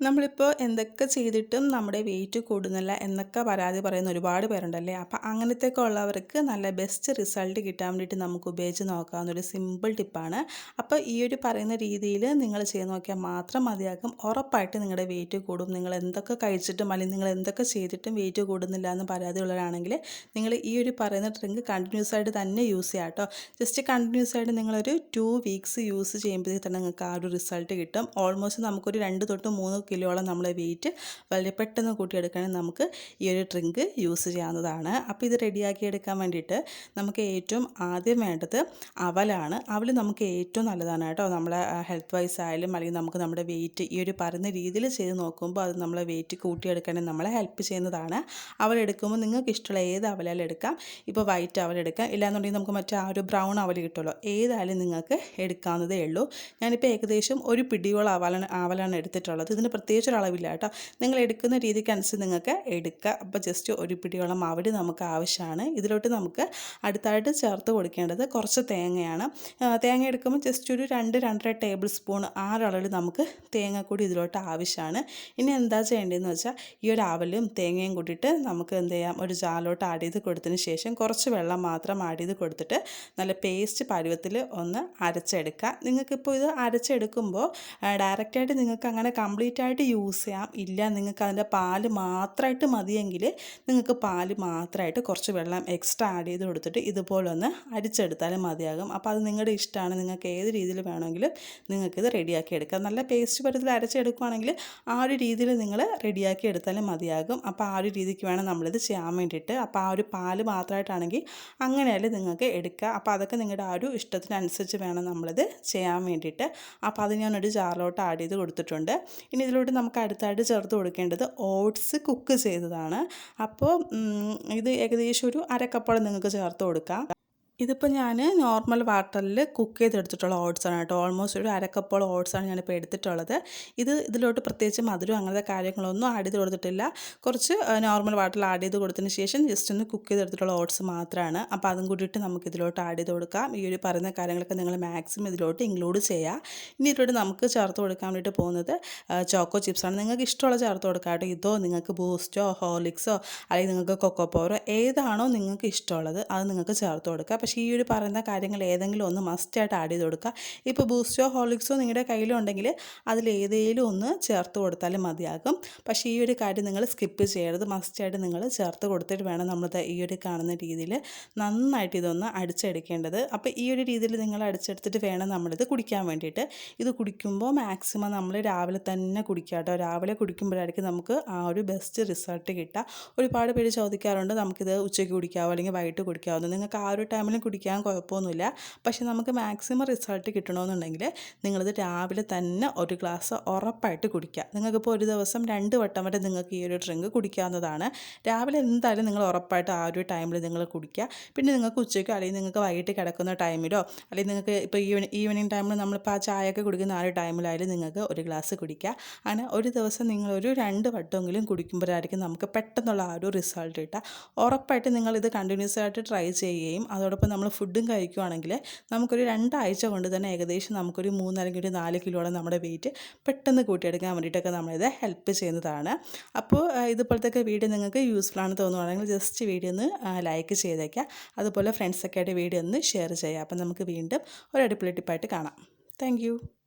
നമ്മളിപ്പോൾ എന്തൊക്കെ ചെയ്തിട്ടും നമ്മുടെ വെയിറ്റ് കൂടുന്നില്ല എന്നൊക്കെ പരാതി പറയുന്ന ഒരുപാട് പേരുണ്ടല്ലേ? അപ്പോൾ അങ്ങനത്തെയൊക്കെ ഉള്ളവർക്ക് നല്ല ബെസ്റ്റ് റിസൾട്ട് കിട്ടാൻ വേണ്ടിയിട്ട് നമുക്ക് ഉപയോഗിച്ച് നോക്കാവുന്ന ഒരു സിമ്പിൾ ടിപ്പാണ് അപ്പോൾ ഈ ഒരു പറയുന്ന രീതിയിൽ നിങ്ങൾ ചെയ്ത് നോക്കിയാൽ മാത്രം മതിയാകും. ഉറപ്പായിട്ട് നിങ്ങളുടെ വെയിറ്റ് കൂടും. നിങ്ങൾ എന്തൊക്കെ കഴിച്ചിട്ടും അല്ലെങ്കിൽ നിങ്ങൾ എന്തൊക്കെ ചെയ്തിട്ടും വെയിറ്റ് കൂടുന്നില്ല എന്ന് പരാതി ഉള്ളവരാണെങ്കിൽ നിങ്ങൾ ഈ ഒരു പറയുന്ന ഡ്രിങ്ക് കണ്ടിന്യൂസ് ആയിട്ട് തന്നെ യൂസ് ചെയ്യാം കേട്ടോ. ജസ്റ്റ് കണ്ടിന്യൂസ് ആയിട്ട് നിങ്ങളൊരു ടു വീക്സ് യൂസ് ചെയ്യുമ്പോഴത്തേക്ക് തന്നെ നിങ്ങൾക്ക് ആ ഒരു റിസൾട്ട് കിട്ടും. ഓൾമോസ്റ്റ് നമുക്കൊരു രണ്ട് തൊട്ട് മൂന്ന് കിലോളം നമ്മൾ വെയിറ്റ് വളരെ പെട്ടെന്ന് കൂട്ടിയെടുക്കണമെങ്കിൽ നമുക്ക് ഈ ഒരു ഡ്രിങ്ക് യൂസ് ചെയ്യാവുന്നതാണ്. അപ്പോൾ ഇത് റെഡിയാക്കി എടുക്കാൻ വേണ്ടിയിട്ട് നമുക്ക് ഏറ്റവും ആദ്യം വേണ്ടത് അവലാണ്. അവൽ നമുക്ക് ഏറ്റവും നല്ലതാണ് കേട്ടോ. നമ്മളെ ഹെൽത്ത് വൈസ് ആയാലും അല്ലെങ്കിൽ നമുക്ക് നമ്മുടെ വെയിറ്റ് ഈ ഒരു പറയുന്ന രീതിയിൽ ചെയ്ത് നോക്കുമ്പോൾ അത് നമ്മളെ വെയിറ്റ് കൂട്ടിയെടുക്കാനും നമ്മളെ ഹെൽപ്പ് ചെയ്യുന്നതാണ്. അവൽ എടുക്കുമ്പോൾ നിങ്ങൾക്ക് ഇഷ്ടമുള്ള ഏത് അവലാലും എടുക്കാം. ഇപ്പോൾ വൈറ്റ് അവൽ എടുക്കാം. ഇല്ലാന്നുണ്ടെങ്കിൽ നമുക്ക് മറ്റേ ആ ഒരു ബ്രൗൺ അവൽ കിട്ടുമല്ലോ. ഏതായാലും നിങ്ങൾക്ക് എടുക്കാവുന്നതേ ഉള്ളൂ. ഞാനിപ്പോൾ ഏകദേശം ഒരു പിടിയോളം അവലാണ് അവലാണ് എടുത്തിട്ടുള്ളത്. ഇതിന് പ്രത്യേകിച്ച് ഒരു അളവില്ല കേട്ടോ. നിങ്ങൾ എടുക്കുന്ന രീതിക്കനുസരിച്ച് നിങ്ങൾക്ക് എടുക്കുക അപ്പോൾ ജസ്റ്റ് ഒരു പിടിയോളം മാവിടി നമുക്ക് ആവശ്യമാണ്. ഇതിലോട്ട് നമുക്ക് അടുത്തായിട്ട് ചേർത്ത് കൊടുക്കേണ്ടത് കുറച്ച് തേങ്ങയാണ്. തേങ്ങ എടുക്കുമ്പോൾ ജസ്റ്റ് ഒരു രണ്ട് രണ്ടര ടേബിൾ സ്പൂൺ ആ ഒരളവിൽ നമുക്ക് തേങ്ങ കൂടി ഇതിലോട്ട് ആവശ്യമാണ്. ഇനി എന്താ ചെയ്യേണ്ടതെന്ന് വെച്ചാൽ ഈ ഒരു അവലും തേങ്ങയും കൂട്ടിയിട്ട് നമുക്ക് എന്ത് ചെയ്യാം? ഒരു ജാലോട്ട് ആഡ് ചെയ്ത് കൊടുത്തതിന് ശേഷം കുറച്ച് വെള്ളം മാത്രം ആഡ് ചെയ്ത് കൊടുത്തിട്ട് നല്ല പേസ്റ്റ് പരുവത്തിൽ ഒന്ന് അരച്ചെടുക്കുക നിങ്ങൾക്കിപ്പോൾ ഇത് അരച്ചെടുക്കുമ്പോൾ ഡയറക്റ്റായിട്ട് നിങ്ങൾക്ക് അങ്ങനെ കംപ്ലീറ്റ് ആയിട്ട് യൂസ് ചെയ്യാം. ഇല്ല നിങ്ങൾക്ക് അതിന്റെ പാൽ മാത്രമായിട്ട് മതിയെങ്കിൽ നിങ്ങൾക്ക് പാൽ മാത്രമായിട്ട് കുറച്ച് വെള്ളം എക്സ്ട്രാ ആഡ് ചെയ്ത് കൊടുത്തിട്ട് ഇതുപോലെ ഒന്ന് അരിച്ചെടുത്താലും മതിയാകും. അപ്പോൾ അത് നിങ്ങളുടെ ഇഷ്ടമാണ് നിങ്ങൾക്ക് ഏത് രീതിയിൽ വേണമെങ്കിലും നിങ്ങൾക്കിത് റെഡിയാക്കി എടുക്കാം. നല്ല പേസ്റ്റ് പരത്തിൽ അരച്ചെടുക്കുകയാണെങ്കിൽ ആ ഒരു രീതിയിൽ നിങ്ങൾ റെഡിയാക്കി എടുത്താലും മതിയാകും. അപ്പോൾ ആ ഒരു രീതിക്ക് വേണം നമ്മളിത് ചെയ്യാൻ വേണ്ടിയിട്ട്. അപ്പോൾ ആ ഒരു പാൽ മാത്രമായിട്ടാണെങ്കിൽ അങ്ങനെയല്ലേ നിങ്ങൾക്ക് എടുക്കുക. അപ്പോൾ അതൊക്കെ നിങ്ങളുടെ ആ ഒരു ഇഷ്ടത്തിനനുസരിച്ച് വേണം നമ്മളിത് ചെയ്യാൻ വേണ്ടിയിട്ട്. അപ്പോൾ അത് ഞാനൊരു ജാറിലോട്ട് ആഡ് ചെയ്ത് കൊടുത്തിട്ടുണ്ട്. ഇനി ഇതിലോട്ട് നമുക്ക് അടുത്തായിട്ട് ചേർത്ത് കൊടുക്കേണ്ടത് ഓട്സ് കുക്ക് ചെയ്തതാണ്. അപ്പോൾ ഇത് ഏകദേശം ഒരു അരക്കപ്പോളം നിങ്ങൾക്ക് ചേർത്ത് കൊടുക്കാം. ഇതിപ്പോൾ ഞാൻ നോർമൽ വാട്ടറിൽ കുക്ക് ചെയ്തെടുത്തിട്ടുള്ള ഓട്സാണ് കേട്ടോ. ഓൾമോസ്റ്റ് ഒരു അരക്കപ്പോൾ ഓട്സാണ് ഞാനിപ്പോൾ എടുത്തിട്ടുള്ളത്. ഇത് ഇതിലോട്ട് പ്രത്യേകിച്ച് മധുരം അങ്ങനത്തെ കാര്യങ്ങളൊന്നും ആഡ് ചെയ്ത് കൊടുത്തിട്ടില്ല. കുറച്ച് നോർമൽ വാട്ടറിൽ ആഡ് ചെയ്ത് കൊടുത്തതിന് ശേഷം ജസ്റ്റ് ഒന്ന് കുക്ക് ചെയ്തെടുത്തിട്ടുള്ള ഓട്സ് മാത്രമാണ് അപ്പോൾ അതും കൂടിയിട്ട് നമുക്ക് ഇതിലോട്ട് ആഡ് ചെയ്ത് കൊടുക്കാം. ഈ ഒരു പറയുന്ന കാര്യങ്ങളൊക്കെ നിങ്ങൾ മാക്സിമം ഇതിലോട്ട് ഇൻക്ലൂഡ് ചെയ്യുക ഇനി ഇതിലോട്ട് നമുക്ക് ചേർത്ത് കൊടുക്കാൻ വേണ്ടിയിട്ട് പോകുന്നത് ചോക്കോ ചിപ്സാണ് നിങ്ങൾക്ക് ഇഷ്ടമുള്ള ചേർത്ത് കൊടുക്കാം ഇതോ നിങ്ങൾക്ക് ബൂസ്റ്റോ ഹോർലിക്സോ അല്ലെങ്കിൽ നിങ്ങൾക്ക് കൊക്കോ പൗറോ ഏതാണോ നിങ്ങൾക്ക് ഇഷ്ടമുള്ളത് അത് നിങ്ങൾക്ക് ചേർത്ത് കൊടുക്കുക പക്ഷേ ഈ ഒരു പറയുന്ന കാര്യങ്ങൾ ഏതെങ്കിലും ഒന്ന് മസ്റ്റായിട്ട് ആഡ് ചെയ്ത് കൊടുക്കുക. ഇപ്പോൾ ബൂസ്റ്റോ ഹോളിക്സോ നിങ്ങളുടെ കയ്യിലുണ്ടെങ്കിൽ അതിലേതെങ്കിലും ഒന്ന് ചേർത്ത് കൊടുത്താലും മതിയാകും. പക്ഷേ ഈ ഒരു കാര്യം നിങ്ങൾ സ്കിപ്പ് ചെയ്യരുത്. മസ്റ്റായിട്ട് നിങ്ങൾ ചേർത്ത് കൊടുത്തിട്ട് വേണം നമ്മൾ ഈ ഒരു കാണുന്ന രീതിയിൽ നന്നായിട്ട് ഇതൊന്ന് അടിച്ചെടുക്കേണ്ടത്. അപ്പോൾ ഈ ഒരു രീതിയിൽ നിങ്ങൾ അടിച്ചെടുത്തിട്ട് വേണം നമ്മളിത് കുടിക്കാൻ വേണ്ടിയിട്ട്. ഇത് കുടിക്കുമ്പോൾ മാക്സിമം നമ്മൾ രാവിലെ തന്നെ കുടിക്കുക കേട്ടോ. രാവിലെ കുടിക്കുമ്പോഴായിരിക്കും നമുക്ക് ആ ഒരു ബെസ്റ്റ് റിസൾട്ട് കിട്ടുക. ഒരുപാട് പേര് ചോദിക്കാറുണ്ട് നമുക്കിത് ഉച്ചയ്ക്ക് കുടിക്കാവോ? അല്ലെങ്കിൽ വൈകിട്ട് കുടിക്കാവോ? നിങ്ങൾക്ക് ആ ഒരു ടൈമിൽ കുടിക്കാൻ കുഴപ്പമൊന്നുമില്ല. പക്ഷേ നമുക്ക് മാക്സിമം റിസൾട്ട് കിട്ടണമെന്നുണ്ടെങ്കിൽ നിങ്ങളിത് രാവിലെ തന്നെ ഒരു ഗ്ലാസ് ഉറപ്പായിട്ട് കുടിക്കുക. നിങ്ങൾക്കിപ്പോൾ ഒരു ദിവസം രണ്ട് വട്ടം വരെ നിങ്ങൾക്ക് ഈ ഒരു ഡ്രിങ്ക് കുടിക്കാവുന്നതാണ്. രാവിലെ എന്തായാലും നിങ്ങൾ ഉറപ്പായിട്ട് ആ ഒരു ടൈമിൽ നിങ്ങൾ കുടിക്കുക. പിന്നെ നിങ്ങൾക്ക് ഉച്ചയ്ക്ക് അല്ലെങ്കിൽ നിങ്ങൾക്ക് വൈകിട്ട് കിടക്കുന്ന ടൈമിലോ അല്ലെങ്കിൽ നിങ്ങൾക്ക് ഇപ്പോൾ ഈവനിങ് ഈവനിങ് ടൈമിൽ നമ്മളിപ്പോൾ ആ ചായയൊക്കെ കുടിക്കുന്ന ആ ഒരു ടൈമിലായാലും നിങ്ങൾക്ക് ഒരു ഗ്ലാസ് കുടിക്കുക. അങ്ങനെ ഒരു ദിവസം നിങ്ങളൊരു രണ്ട് വട്ടമെങ്കിലും കുടിക്കുമ്പോഴായിരിക്കും നമുക്ക് പെട്ടെന്നുള്ള ആ ഒരു റിസൾട്ട് കിട്ടുക. ഉറപ്പായിട്ട് നിങ്ങളിത് കണ്ടിന്യൂസ് ആയിട്ട് ട്രൈ ചെയ്യുകയും അതോടൊപ്പം നമ്മൾ ഫുഡും കഴിക്കുവാണെങ്കിൽ നമുക്കൊരു രണ്ടാഴ്ച കൊണ്ട് തന്നെ ഏകദേശം നമുക്കൊരു മൂന്ന് അല്ലെങ്കിൽ ഒരു നാല് കിലോളം നമ്മുടെ വെയിറ്റ് പെട്ടെന്ന് കൂട്ടിയെടുക്കാൻ വേണ്ടിയിട്ടൊക്കെ നമ്മളിത് ഹെൽപ്പ് ചെയ്യുന്നതാണ്. അപ്പോൾ ഇതുപോലത്തെ വീഡിയോ നിങ്ങൾക്ക് യൂസ്ഫുൾ ആണ് തോന്നുവാണെങ്കിൽ ജസ്റ്റ് വീഡിയോ ഒന്ന് ലൈക്ക് ചെയ്തേക്കാം. അതുപോലെ ഫ്രണ്ട്സൊക്കെ ആയിട്ട് വീഡിയോ ഒന്ന് ഷെയർ ചെയ്യാം അപ്പം നമുക്ക് വീണ്ടും ഒരു അടിപൊളി ടിപ്പായിട്ട് കാണാം. താങ്ക്